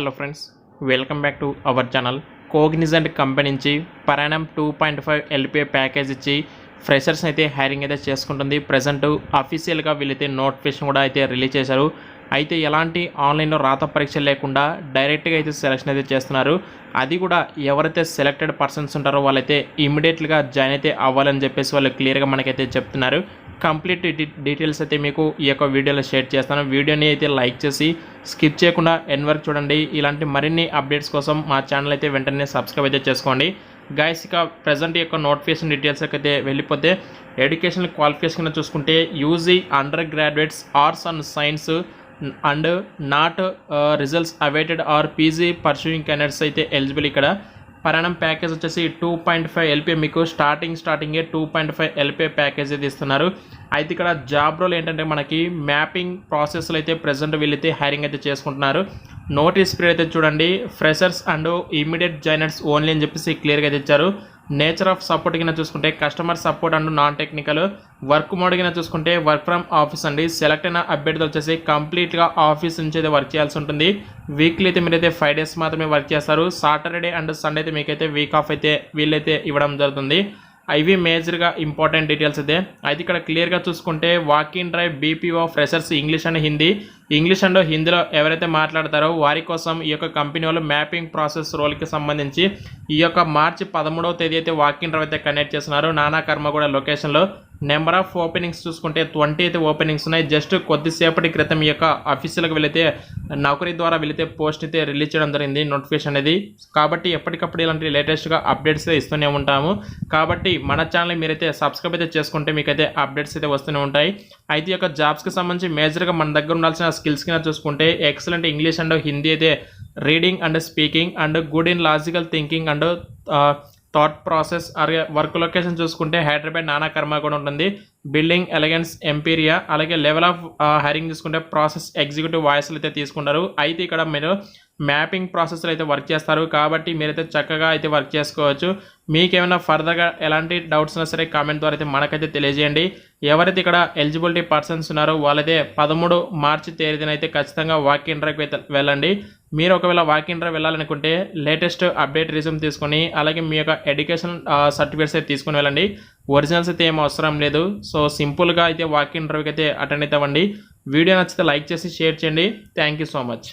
Hello friends welcome back to our channel. Cognizant company నుంచి పరాణం two point five LPA package ఇచ్చి freshers అయితే hiring అయితే చేసుకుంటుంది. Present అఫీషియల్గా వీళ్ళైతే నోటిఫికేషన్ కూడా అయితే రిలీజ్ చేశారు. అయితే ఎలాంటి ఆన్లైన్లో రాత పరీక్ష లేకుండా డైరెక్ట్గా అయితే సెలక్షన్ అయితే చేస్తున్నారు. అది కూడా ఎవరైతే సెలెక్టెడ్ పర్సన్స్ ఉంటారో వాళ్ళైతే ఇమీడియట్గా జాయిన్ అయితే అవ్వాలని చెప్పేసి వాళ్ళు క్లియర్గా మనకైతే చెప్తున్నారు. కంప్లీట్ డీటెయిల్స్ అయితే మీకు ఈ యొక్క వీడియోలో షేర్ చేస్తాను. వీడియోని అయితే లైక్ చేసి స్కిప్ చేయకుండా ఎన్ వరకు చూడండి. ఇలాంటి మరిన్ని అప్డేట్స్ కోసం మా ఛానల్ అయితే వెంటనే సబ్స్క్రైబ్ అయితే చేసుకోండి. గైస్ ఇక ప్రజెంట్ యొక్క నోటిఫికేషన్ డీటెయిల్స్ అయితే వెళ్ళిపోతే ఎడ్యుకేషన్ క్వాలిఫికేషన్ చూసుకుంటే UG under graduates arts and science and not results awaited or PG pursuing కెనర్స్ అయితే ఎలిజిబుల్ ఇక్కడ. పరాణం ప్యాకేజ్ వచ్చేసి టూ పాయింట్ ఫైవ్ ఎల్పీ మీకు స్టార్టింగ్ స్టార్టింగే two point five LP package అయితే ఇస్తున్నారు. అయితే ఇక్కడ జాబ్ రోల్ ఏంటంటే మనకి మ్యాపింగ్ ప్రాసెస్లో అయితే ప్రజెంట్ వీళ్ళైతే హైరింగ్ అయితే చేసుకుంటున్నారు. నోటీస్ పీరియడ్ అయితే చూడండి. Freshers and immediate joiners only అని చెప్పేసి క్లియర్గా అయితే ఇచ్చారు. నేచర్ ఆఫ్ సపోర్ట్ కింద చూసుకుంటే customer support and non technical work mode కింద చూసుకుంటే వర్క్ ఫ్రమ్ ఆఫీస్ అండి. సెలెక్ట్ అయిన అభ్యర్థులు వచ్చేసి కంప్లీట్గా ఆఫీస్ నుంచి అయితే వర్క్ చేయాల్సి ఉంటుంది. వీక్లీ అయితే మీరైతే ఫైవ్ డేస్ మాత్రమే వర్క్ చేస్తారు. సాటర్డే అండ్ సండే అయితే మీకైతే వీక్ ఆఫ్ అయితే వీళ్ళైతే ఇవ్వడం జరుగుతుంది. ఇవి మేజర్గా ఇంపార్టెంట్ డీటెయిల్స్ అయితే అయితే ఇక్కడ క్లియర్గా చూసుకుంటే walking drive BPO freshers English and Hindi. English and హిందీలో ఎవరైతే మాట్లాడతారో వారి కోసం ఈ యొక్క కంపెనీ వాళ్ళు మ్యాపింగ్ ప్రాసెస్ రోల్కి సంబంధించి ఈ యొక్క మార్చి పదమూడవ తేదీ అయితే వాకింగ్ డ్రైవ్ అయితే కనెక్ట్ చేస్తున్నారు. నానా కర్మగూడ కూడా లొకేషన్లో. నెంబర్ ఆఫ్ ఓపెనింగ్స్ చూసుకుంటే ట్వంటీ అయితే ఓపెనింగ్స్ ఉన్నాయి. జస్ట్ కొద్దిసేపటి క్రితం ఈ యొక్క ఆఫీసులకు వెళితే నౌకరీ ద్వారా వెళితే పోస్ట్ అయితే రిలీజ్ చేయడం జరిగింది నోటిఫికేషన్ అనేది. కాబట్టి ఎప్పటికప్పుడు ఇలాంటి లేటెస్ట్గా అప్డేట్స్ అయితే ఇస్తూనే ఉంటాము. కాబట్టి మన ఛానల్ మీరైతే సబ్స్క్రైబ్ అయితే చేసుకుంటే మీకైతే అప్డేట్స్ అయితే వస్తూనే ఉంటాయి. అయితే ఈ యొక్క జాబ్స్కి సంబంధించి మేజర్గా మన దగ్గర ఉండాల్సిన స్కిల్స్ కింద చూసుకుంటే ఎక్సలెంట్ ఇంగ్లీష్ అండ్ హిందీ అయితే reading and speaking and good in logical thinking and thought process అలాగే వర్క్ లొకేషన్ చూసుకుంటే హైదరాబాద్ నానా కర్మ కూడా ఉంటుంది. బిల్డింగ్ ఎలగెన్స్ ఎంపీరియా అలాగే లెవెల్ ఆఫ్ హైరింగ్ చూసుకుంటే ప్రాసెస్ ఎగ్జిక్యూటివ్ వాయిస్లు అయితే తీసుకుంటారు. అయితే ఇక్కడ మీరు మ్యాపింగ్ ప్రాసెస్లో అయితే వర్క్ చేస్తారు. కాబట్టి మీరైతే చక్కగా అయితే వర్క్ చేసుకోవచ్చు. మీకు ఏమైనా ఫర్దర్గా ఎలాంటి డౌట్స్ ఉన్నా సరే కామెంట్ ద్వారా అయితే మనకైతే తెలియజేయండి. ఎవరైతే ఇక్కడ ఎలిజిబిలిటీ పర్సన్స్ ఉన్నారో వాళ్ళైతే పదమూడు మార్చి తేదీన అయితే ఖచ్చితంగా వాక్ ఇన్ అయితే వెళ్ళండి. మీరు ఒకవేళ వాక్ ఇన్ డ్రైవ్ వెళ్ళాలనుకుంటే లేటెస్ట్ అప్డేట్ రిజ్యూమ్ తీసుకొని అలాగే మీ యొక్క ఎడ్యుకేషన్ సర్టిఫికేట్స్ అయితే తీసుకొని వెళ్ళండి. ఒరిజినల్స్ అయితే ఏం అవసరం లేదు. సో సింపుల్గా అయితే వాక్ ఇన్ డ్రైవ్కి అయితే అటెండ్ అయితే అవ్వండి. వీడియో నచ్చితే లైక్ చేసి షేర్ చేయండి. Thank you so much